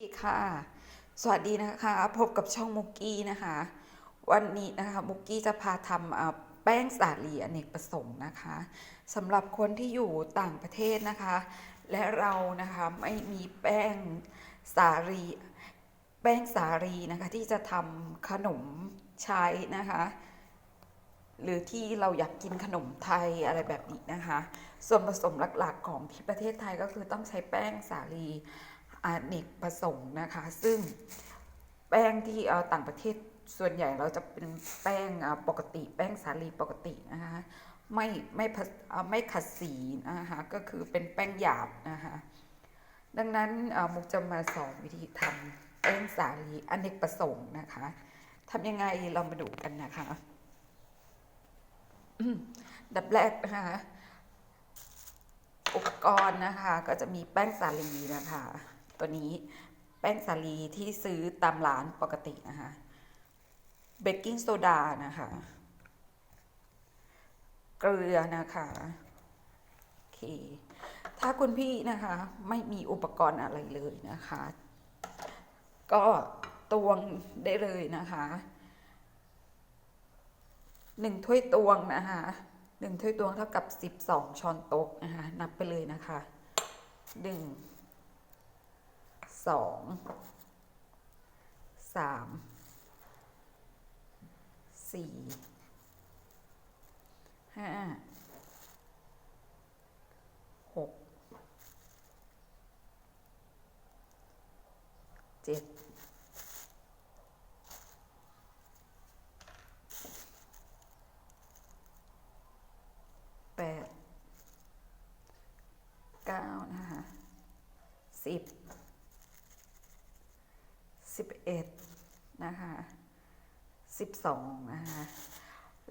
สวัสดีค่ะ สวัสดีนะคะ พบกับช่องมุกกี้นะคะ วันนี้นะคะมุกกี้จะพาทำแป้งสาลีอเนกประสงค์นะคะสำหรับคนที่อยู่ต่างประเทศนะคะ และเรานะคะไม่มีแป้งสาลีแป้งสาลีนะคะที่จะทำขนมใช้นะคะ หรือที่เราอยากกินขนมไทยอะไรแบบนี้นะคะ ส่วนผสมหลักๆของที่ประเทศไทยก็คือต้องใช้แป้งสาลี อเนกประสงค์นะคะ ซึ่งแป้งที่ต่างประเทศส่วนใหญ่เราจะเป็นแป้งปกติ แป้งสาลีปกตินะคะไม่ไม่ไม่ขัดสีนะคะก็คือเป็นแป้งหยาบนะคะดังนั้นมุกจะมาสอนวิธีทำแป้งสาลีอเนกประสงค์นะคะทำยังไงเรามาดูกันนะคะดับแรกนะคะอุปกรณ์นะคะ ก็จะมีแป้งสาลีนะคะ ตัวนี้แป้งสาลีที่ซื้อตามร้านปกตินะคะเบกกิ้งโซดานะคะ เกลือนะคะโอเคถ้าคุณพี่นะคะไม่มีอุปกรณ์อะไรเลยนะคะ ก็ตวงได้เลยนะคะหนึ่งถ้วยตวงนะคะหนึ่งถ้วยตวงเท่ากับสิบสองช้อนโต๊ะนะคะนับไปเลยนะคะหนึ่ง สองสามสี่ห้าหกเจ็ดแปดเก้านะคะสิบ สิบเอ็ดนะคะสิบสองนะคะ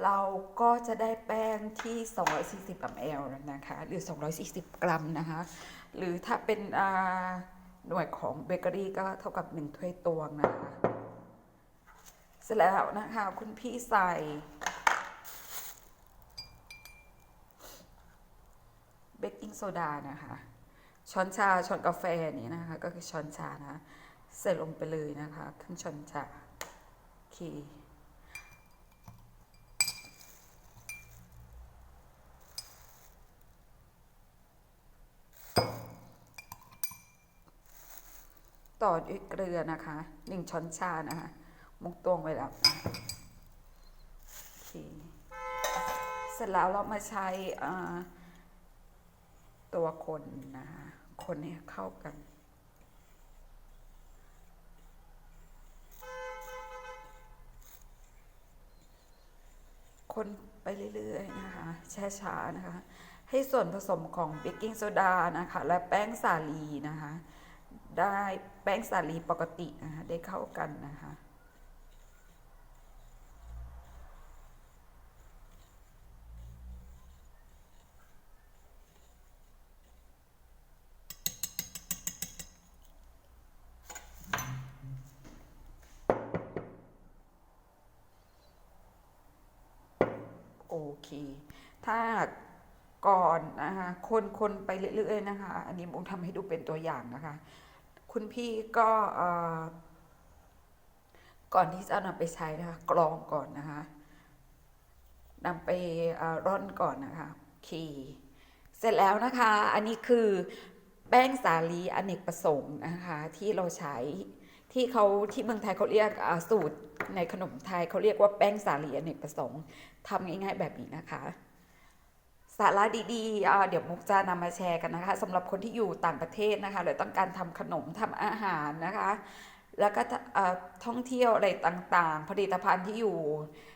เราก็จะได้แป้งที่ 240มลนะคะ หรือ 240 กรัมนะคะ หรือถ้าเป็นหน่วยของเบเกอรี่ก็เท่ากับ 1 ถ้วยตวงนะคะ เสร็จแล้วนะคะคุณพี่ใส่ เบกกิ้งโซดานะคะ ช้อนชา ช้อนกาแฟนี่นะคะ ก็คือช้อนชานะ ใส่ลงไปเลยนะคะครึ่งช้อนชาโอเคต่อด้วยเกลือนะคะหนึ่งช้อนชานะคะมุกตวงไว้แล้วนะคะโอเคเสร็จแล้วเรามาใช้ตัวคนนะคะคนให้เข้ากัน คนไปเรื่อยๆนะคะช้าๆนะคะ ให้ส่วนผสมของเบกกิ้งโซดานะคะ และแป้งสาลีนะคะ ได้แป้งสาลีปกตินะคะได้เข้ากันนะคะ เค ถ้าก่อนนะคะคนคนไปเรื่อยๆนะคะ อันนี้มุกทำให้ดูเป็นตัวอย่างนะคะ คุณพี่ก็ก่อนที่จะนำไปใช้นะคะกรองก่อนนะคะนำไปร่อนก่อนนะคะโอเคเสร็จแล้วนะคะ อันนี้คือแป้งสาลีอเนกประสงค์นะคะที่เราใช้ที่เขาที่เมืองไทยเขาเรียกสูตร ในขนมไทยเขาเรียกว่าแป้งสาลีอเนกประสงค์ทำง่ายๆแบบนี้นะคะสาระดีๆ เดี๋ยวมุกจะนำมาแชร์กันนะคะสำหรับคนที่อยู่ต่างประเทศนะคะหรือต้องการทำขนมทำอาหารนะคะ แล้วก็ท่องเที่ยวอะไรต่างๆ ผลิตภัณฑ์ที่อยู่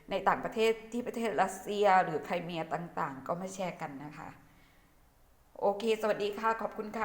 ในต่างประเทศที่ประเทศรัสเซีย หรือไครเมียต่างๆ ก็มาแชร์กันนะคะ โอเค สวัสดีค่ะ ขอบคุณค่ะ